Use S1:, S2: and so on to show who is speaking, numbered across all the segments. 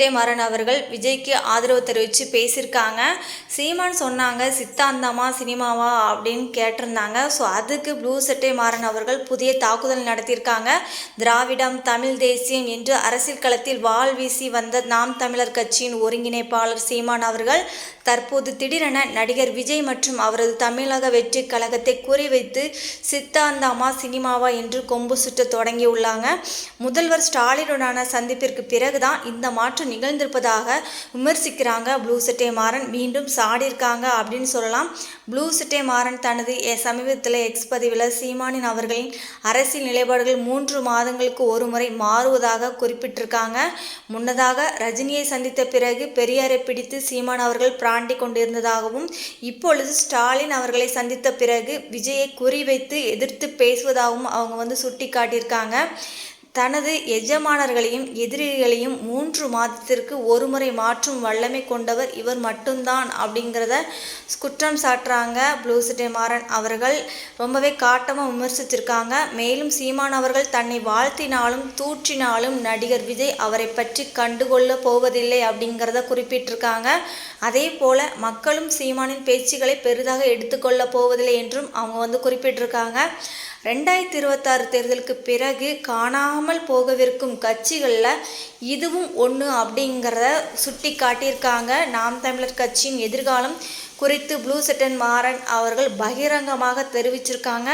S1: சட்டை மாறன் அவர்கள் விஜய்க்கு ஆதரவு தெரிவித்து பேசியிருக்காங்க. சீமான் சொன்னாங்க சித்தாந்தமா சினிமாவா? அப்படின்னு கேட்டிருந்தாங்க. ஸோ அதுக்கு ப்ளூ சட்டை மாறன் அவர்கள் புதிய தாக்குதல் நடத்தியிருக்காங்க. திராவிடம் தமிழ் தேசியம் என்று அரசியல் களத்தில் வாள் வீசி வந்த நாம் தமிழர் கட்சியின் ஒருங்கிணைப்பாளர் சீமான் அவர்கள் தற்போது திடீரென நடிகர் விஜய் மற்றும் அவரது தமிழக வெற்றி கழகத்தை குறிவைத்து சித்தாந்தாமா சினிமாவா? என்று கொம்பு சுற்ற தொடங்கியுள்ளாங்க. முதல்வர் ஸ்டாலினுடனான சந்திப்பிற்கு பிறகுதான் இந்த மாற்று நிகழ்ந்திருப்பதாக விமர்சிக்கிறாங்க. ப்ளூ சட்டை மாறன் மீண்டும் சாடியிருக்காங்க அப்படின்னு சொல்லலாம். ப்ளூ சட்டை மாறன் தனது எ- சமீபத்தில் எக்ஸ் பதிவில் சீமானின் அவர்களின் அரசியல் நிலைப்பாடுகள் மூன்று மாதங்களுக்கு ஒரு முறை மாறுவதாக குறிப்பிட்டிருக்காங்க. முன்னதாக ரஜினியை சந்தித்த பிறகு பெரியாரை பிடித்து சீமான் அவர்கள் பிராண்டி கொண்டிருந்ததாகவும் இப்பொழுது ஸ்டாலின் அவர்களை சந்தித்த பிறகு விஜயை குறிவைத்து எதிர்த்து பேசுவதாகவும் அவங்க வந்து சுட்டி காட்டியிருக்காங்க தனது எஜமானர்களையும் எதிரிகளையும் மூன்று மாதத்திற்கு ஒருமுறை மாற்றும் வல்லமை கொண்டவர் இவர் மட்டும்தான் அப்படிங்கிறத குற்றம் சாட்டுறாங்க ப்ளூ மாறன் அவர்கள். ரொம்பவே காட்டமாக விமர்சிச்சிருக்காங்க. மேலும் சீமான் அவர்கள் தன்னை வாழ்த்தினாலும் தூற்றினாலும் நடிகர் விஜய் அவரை பற்றி கண்டுகொள்ள போவதில்லை அப்படிங்கிறத குறிப்பிட்டிருக்காங்க. அதே போல மக்களும் சீமானின் பேச்சுக்களை பெரிதாக எடுத்துக்கொள்ள போவதில்லை என்றும் அவங்க வந்து குறிப்பிட்டிருக்காங்க. ரெண்டாயிரத்தி இருபத்தாறு தேர்தலுக்கு பிறகு காணாமல் போகவிருக்கும் கட்சிகளில் இதுவும் ஒன்று அப்படிங்கிறத சுட்டி காட்டியிருக்காங்க. நாம் தமிழர் கட்சியின் எதிர்காலம் குறித்து ப்ளூ செட்டன் மாறன் அவர்கள் பகிரங்கமாக தெரிவிச்சிருக்காங்க.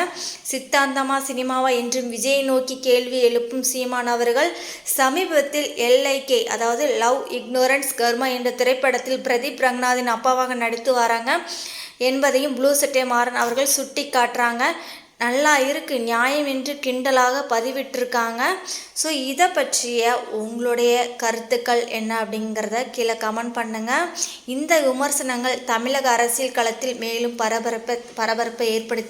S1: சித்தாந்தமா சினிமாவா என்றும் விஜயை நோக்கி கேள்வி எழுப்பும் சீமான் அவர்கள் சமீபத்தில் எல்ஐகே அதாவது லவ் இக்னோரன்ஸ் கர்மா என்ற திரைப்படத்தில் பிரதீப் ரங்கநாதின் அப்பாவாக நடித்து வராங்க என்பதையும் ப்ளூ செட்டே மாறன் அவர்கள் சுட்டி காட்டுறாங்க நல்லா இருக்குது நியாயம் என்று கிண்டலாக பதிவிட்டிருக்காங்க. ஸோ இதை பற்றிய உங்களுடைய கருத்துக்கள் என்ன அப்படிங்கிறத கீழே கமெண்ட் பண்ணுங்கள் இந்த விமர்சனங்கள் தமிழக அரசியல் களத்தில் மேலும் பரபரப்பை பரபரப்பை ஏற்படுத்தி